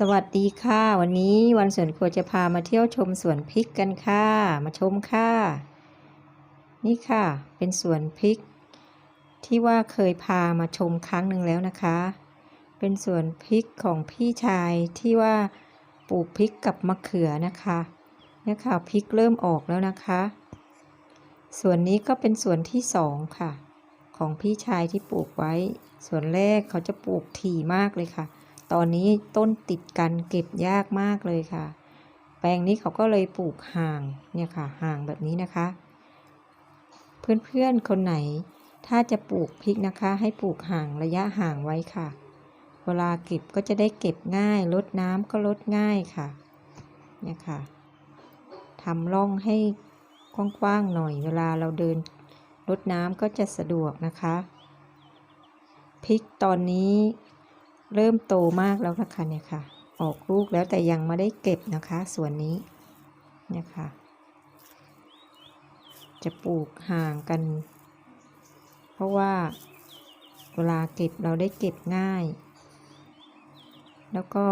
สวัสดีค่ะ วันนี้วันสวนครัวจะพามาเที่ยวชมสวนพริกกันค่ะ มาชมค่ะ นี่ค่ะ เป็นสวนพริก ที่ว่าเคยพามาชมครั้งหนึ่งแล้วนะคะ เป็นสวนพริกของพี่ชายที่ว่าปลูกพริกกับมะเขือนะคะเนี่ยค่ะพริกเริ่มออกแล้วนะคะส่วนนี้ก็เป็นส่วนที่สองค่ะ ของพี่ชายที่ปลูกไว้ส่วนแรกเขาจะปลูกถี่มากเลยค่ะ ตอนนี้ต้นติดกันเก็บยากมากเลยค่ะ แปลงนี้เขาก็เลยปลูกห่างเนี่ยค่ะห่างแบบนี้นะคะ เพื่อนๆคนไหน ถ้าจะปลูกพริกนะคะ ให้ปลูกห่างระยะห่างไว้ค่ะ เวลาเก็บก็จะได้เก็บง่ายลดน้ำก็ลดง่ายค่ะเนี่ยค่ะทำร่องให้กว้างๆหน่อย เวลาเราเดินรดน้ำก็จะสะดวกนะคะพริกตอนนี้ เริ่มโตมากแล้วนะคะเนี่ยค่ะ ออกลูกแล้วแต่ยังไม่ได้เก็บนะคะ ส่วนนี้เนี่ยค่ะ จะปลูกห่างกัน เพราะว่าเวลาเก็บเราได้เก็บง่าย แล้วก็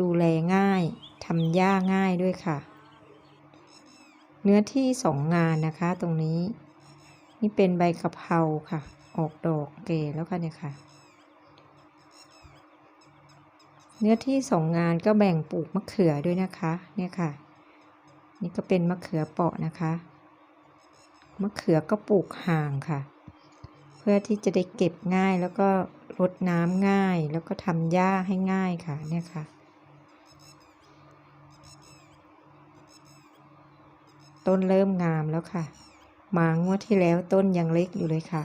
ดูแลง่ายทำหญ้าง่ายด้วยค่ะ เนื้อที่สองงานนะคะตรงนี้ นี่เป็นใบกะเพราค่ะ ออกดอกเก๋แล้วค่ะเนี่ยค่ะ เนื้อที่สองงานก็แบ่งปลูกมะเขือด้วยนะคะ เนี่ยค่ะ นี่ก็เป็นมะเขือเปาะนะคะ มะเขือก็ปลูกห่างค่ะ เพื่อที่จะได้เก็บง่ายแล้วก็รดน้ำง่าย แล้วก็ทำหญ้าให้ง่ายค่ะ เนี่ยค่ะ ต้นเริ่มงามแล้วค่ะ มางวดที่แล้วต้นยังเล็กอยู่เลยค่ะ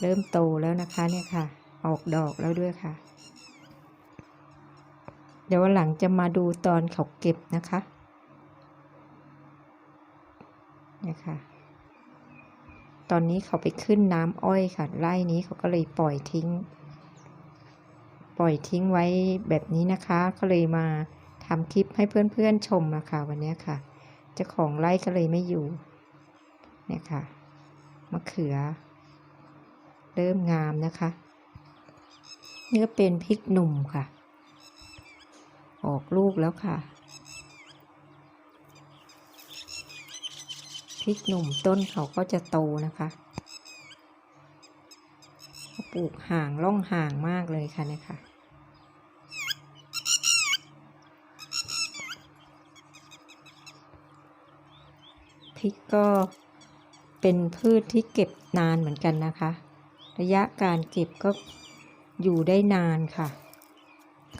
เริ่มโตแล้วนะคะเนี่ยค่ะ ออกดอกแล้วด้วยค่ะ เดี๋ยววันหลังจะมาดูตอนเขาเก็บนะคะเนี่ยค่ะ ตอนนี้เขาไปขึ้นน้ำอ้อยค่ะ ไร่นี้เขาก็เลยปล่อยทิ้ง ปล่อยทิ้งไว้แบบนี้นะคะ ก็เลยมาทำคลิปให้เพื่อนๆชมนะคะวันนี้ค่ะเจ้าของไร่ก็เลยไม่อยู่ เนี่ยค่ะ มะเขือ เริ่มงามนะคะ เนี่ก็เป็นพริกหนุ่มค่ะ ออกลูกแล้วค่ะพริกหนุ่มต้นเขาก็จะโตนะคะปลูกห่างล่องห่างมากเลยค่ะเนะคะพริกก็เป็นพืชที่เก็บนานเหมือนกันนะคะ ระยะการเก็บก็อยู่ได้นานค่ะ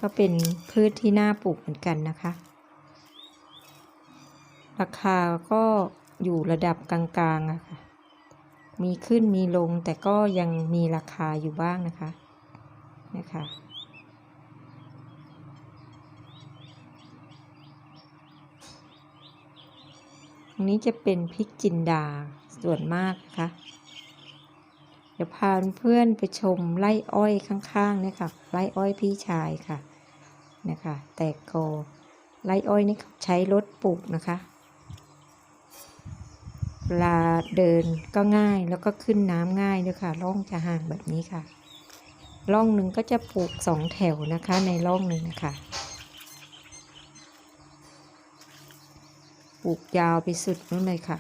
ก็เป็นพืชที่น่าปลูกเหมือนกันนะคะ ราคาก็อยู่ระดับกลางๆอะค่ะ มีขึ้นมีลงแต่ก็ยังมีราคาอยู่บ้างนะคะ นะคะอันนี้จะเป็นพริกจินดาส่วนมากนะคะ เดี๋ยวพาเพื่อนไปชมไร่อ้อยข้างๆเนี่ยค่ะ ไร่อ้อยพี่ชายค่ะนะคะ แตกโกไร่อ้อยนี่ใช้รถปลูกนะคะเวลาเดินก็ง่ายแล้วก็ขึ้นน้ำง่ายด้วยค่ะร่องจะห่างแบบนี้ค่ะ ร่องหนึ่งก็จะปลูกสองแถวนะคะในร่องหนึ่งนะคะปลูกยาวไปสุดนู้นเลยค่ะ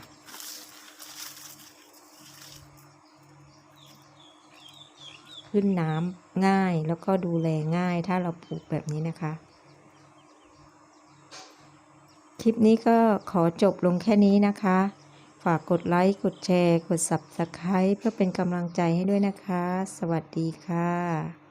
ขึ้นน้ำง่ายแล้วก็ดูแลง่ายถ้าเราปลูกแบบนี้นะคะ คลิปนี้ก็ขอจบลงแค่นี้นะคะ ฝากกดไลค์ กดแชร์ กด Subscribe เพื่อเป็นกำลังใจให้ด้วยนะคะ สวัสดีค่ะ